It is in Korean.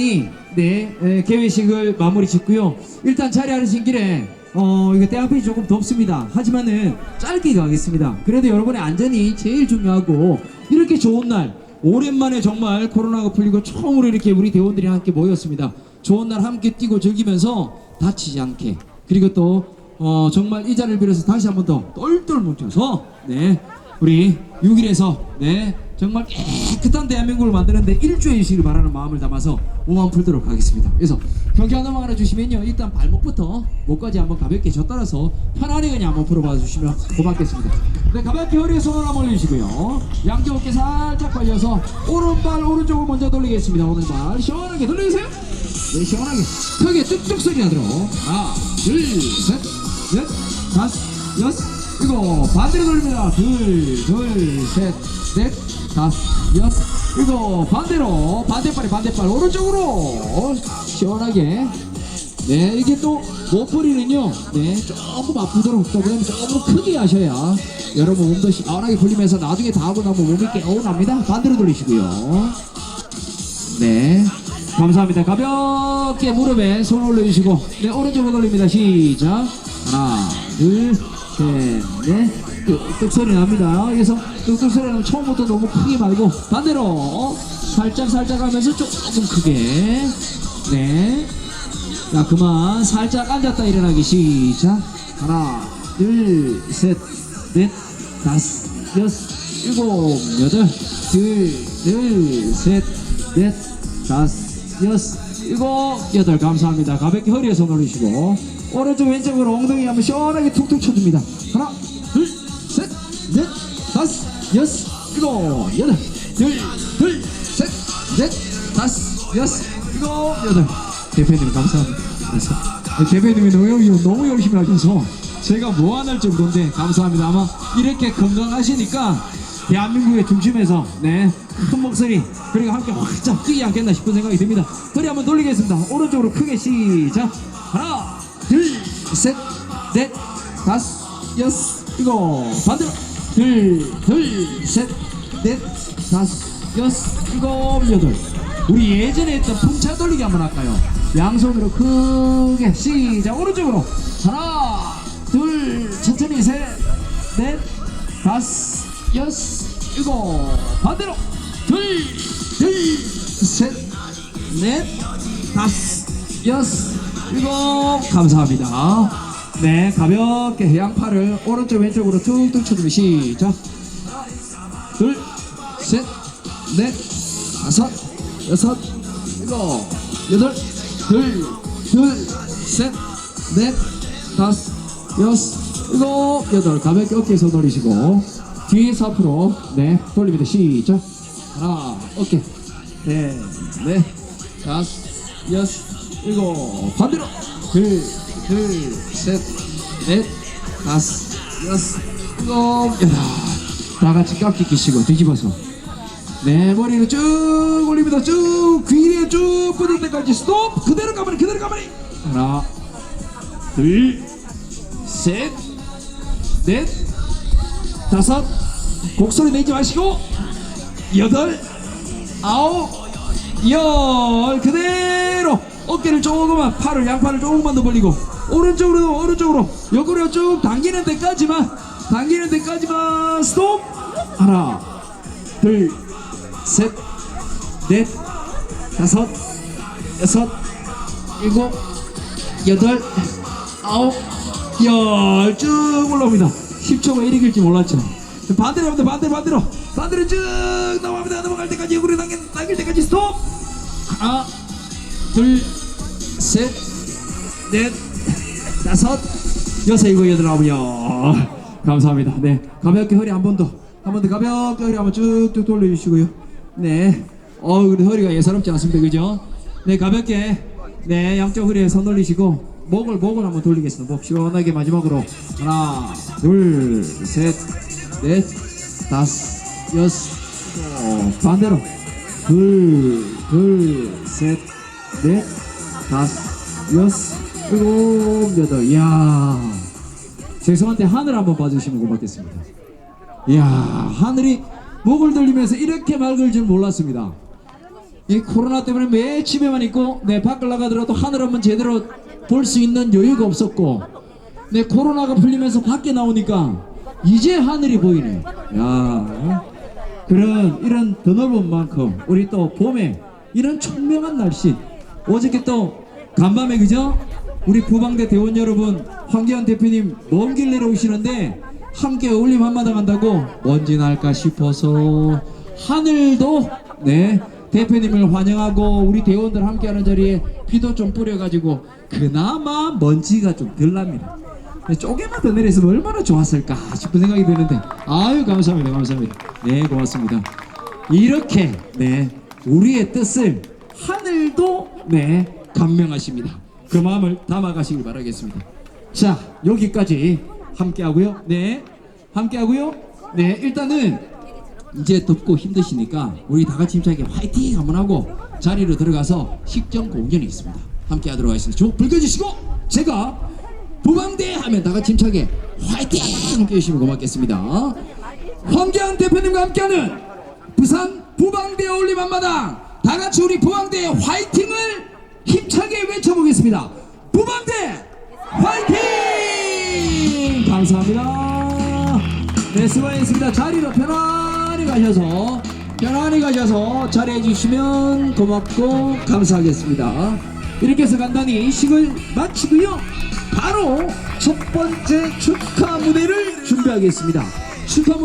이 네, 에, 개회식을 마무리 짓고요. 일단 자리 하신 길에 어 이거 때 앞이 조금 덥습니다. 하지만은 짧게 가겠습니다. 그래도 여러분의 안전이 제일 중요하고 이렇게 좋은 날 오랜만에 정말 코로나가 풀리고 처음으로 이렇게 우리 대원들이 함께 모였습니다. 좋은 날 함께 뛰고 즐기면서 다치지 않게 그리고 또 어, 정말 이 자리를 빌어서 다시 한 번 더 똘똘 뭉쳐서 네 우리 6일에서 네 정말 깨끗한 대한민국을 만드는데 일조해주시길 바라는 마음을 담아서 오만 풀도록 하겠습니다. 그래서 경기 하나만 하나 주시면요 일단 발목부터 목까지 한번 가볍게 저 따라서 편안히 그냥 한번 풀어봐 주시면 고맙겠습니다. 네 가볍게 허리에 손을 한번 올리시고요 양쪽 어깨 살짝 벌려서 오른발 오른쪽으로 먼저 돌리겠습니다. 오른발 시원하게 돌려주세요. 네 시원하게 크게 쭉쭉 소리 나도록 하나 둘 셋 넷 다섯 여섯 일곱 반대로 돌립니다 둘 둘 셋 넷 다섯 여섯 일곱 반대로 반대발이 반대발 오른쪽으로 시원하게 네 이게 또 목소리는요 네 조금 아프도록 또 그다음에 조금 크게 하셔야 여러분 몸도 시원하게 풀리면서 나중에 다 하고 나면 몸이 개운합니다 반대로 돌리시고요 네. 감사합니다. 가볍게 무릎에 손 올려주시고, 네, 오른쪽으로 돌립니다. 시작. 하나, 둘, 셋, 넷. 뚝뚝 소리 납니다. 여기서 뚝뚝 소리 나면 처음부터 너무 크게 말고, 반대로 살짝 살짝 하면서 조금 크게. 네. 자, 그만. 살짝 앉았다 일어나기. 시작. 하나, 둘, 셋, 넷, 다섯, 여섯, 일곱, 여덟, 둘, 둘, 셋, 넷, 다섯, 여섯, 일곱, 여덟. 감사합니다. 가볍게 허리에 손 올리시고, 오른쪽, 왼쪽으로 엉덩이 한번 시원하게 툭툭 쳐줍니다. 하나, 넷, 다섯, 여섯, 일곱, 여덟, 둘, 둘, 셋, 넷, 다섯, 여섯, 일곱, 여덟. 대표님 감사합니다. 그래서 대표님이 너무, 너무 열심히 하셔서 제가 뭐안할 정도인데 감사합니다. 아마 이렇게 건강하시니까 대한민국의 중심에서 네, 큰 목소리 그리고 함께 확짝 뛰지 않겠나 싶은 생각이 듭니다. 허리 한번 돌리겠습니다. 오른쪽으로 크게 시작. 하나, 둘, 셋, 넷, 다섯, 여섯, 일곱, 반대로 둘, 둘, 셋, 넷, 다섯, 여섯, 일곱, 여덟. 우리 예전에 했던 풍차 돌리기 한번 할까요? 양손으로 크게 시작. 오른쪽으로. 하나 둘 천천히. 셋 넷 다섯 여섯 일곱. 반대로. 둘 둘 셋 넷 다섯 여섯 일곱. 감사합니다 네 가볍게 양팔을 오른쪽 왼쪽으로 툭툭 쳐주면 시작. 둘 셋 넷 다섯 여섯 일곱 여덟 둘 둘 셋 넷 다섯 여섯 일곱 여덟. 가볍게 어깨에 손 올리시고 뒤에서 앞으로 네 돌립니다. 시작. 하나 어깨. 네네 다섯 여섯 일곱. 반대로. 둘 둘 셋 넷 다섯 여섯. 일곱 여덟 다 같이 깍지 끼시고 뒤집어서. 네 머리를 쭉 올립니다. 쭉 귀에 쭉 뻗을 때까지 스톱! 그대로 가만히 그대로 가만히! 하나 둘 셋 넷 다섯. 곡소리 내지 마시고 여덟 아홉 열. 그대로 어깨를 조금만 팔을 양팔을 조금만 더 벌리고 오른쪽으로 오른쪽으로 옆으로 쭉 당기는 데까지만 당기는 데까지만 스톱 하나 둘 셋, 넷, 다섯, 여섯, 일곱, 여덟, 아홉, 열 쭉 올라옵니다. 10초가 1이 길지 몰랐죠. 반대로 합니다. 반대로 반대로 반대로 쭉 넘어갑니다. 넘어갈 때까지 옆으로 당길 때까지 스톱. 하나, 둘, 셋, 넷, 다섯, 여섯, 일곱, 여덟, 아홉, 열. 감사합니다. 네, 가볍게 허리 한 번 더, 한 번 더 가볍게 허리 한번 쭉쭉 돌려주시고요. 네, 어, 우리 허리가 예사롭지 않습니다, 그죠? 네, 가볍게, 네, 양쪽 허리에 손 올리시고 목을 목을 한번 돌리겠습니다. 목 시원하게 마지막으로 하나, 둘, 셋, 넷, 다섯, 여섯, 반대로 둘, 둘, 셋, 넷, 다섯, 여섯, 일곱, 여덟. 이야. 죄송한데 하늘 한번 봐주시면 고맙겠습니다. 이야 하늘이 목을 돌리면서 이렇게 맑을 줄 몰랐습니다. 이 코로나 때문에 매 집에만 있고 네 밖을 나가더라도 하늘 한번 제대로 볼 수 있는 여유가 없었고 네 코로나가 풀리면서 밖에 나오니까 이제 하늘이 보이네. 야 그런 이런 드넓은 만큼 우리 또 봄에 이런 청명한 날씨 어저께 또 간밤에 그죠? 우리 부방대 대원 여러분 황기현 대표님 먼 길 내려오시는데 함께 어울림 한마당 한다고 먼지 날까 싶어서 하늘도 네 대표님을 환영하고 우리 대원들 함께하는 자리에 비도 좀 뿌려가지고 그나마 먼지가 좀 덜 납니다. 네, 쪼개만 더 내렸으면 얼마나 좋았을까 싶은 생각이 드는데 아유 감사합니다 감사합니다 네 고맙습니다 이렇게 네 우리의 뜻을 하늘도 네 감명하십니다. 그 마음을 담아가시길 바라겠습니다. 자 여기까지 함께 하고요. 네 함께 하고요. 네 일단은 이제 덥고 힘드시니까 우리 다 같이 힘차게 화이팅 한번 하고 자리로 들어가서 식전 공연이 있습니다. 함께 하도록 하겠습니다. 저 불 켜주시고 제가 부방대 하면 다 같이 힘차게 화이팅! 함께 해주시면 고맙겠습니다. 황기현 대표님과 함께하는 부산 부방대 어울림 한마당 다 같이 우리 부방대 화이팅을 힘차게 외쳐보겠습니다. 부방대 화이팅! 감사합니다. 네 수고하셨습니다. 자리로 편안히 가셔서 편안히 가셔서 자리해 주시면 고맙고 감사하겠습니다. 이렇게 해서 간단히 식을 마치고요. 바로 첫 번째 축하 무대를 준비하겠습니다. 축하 무대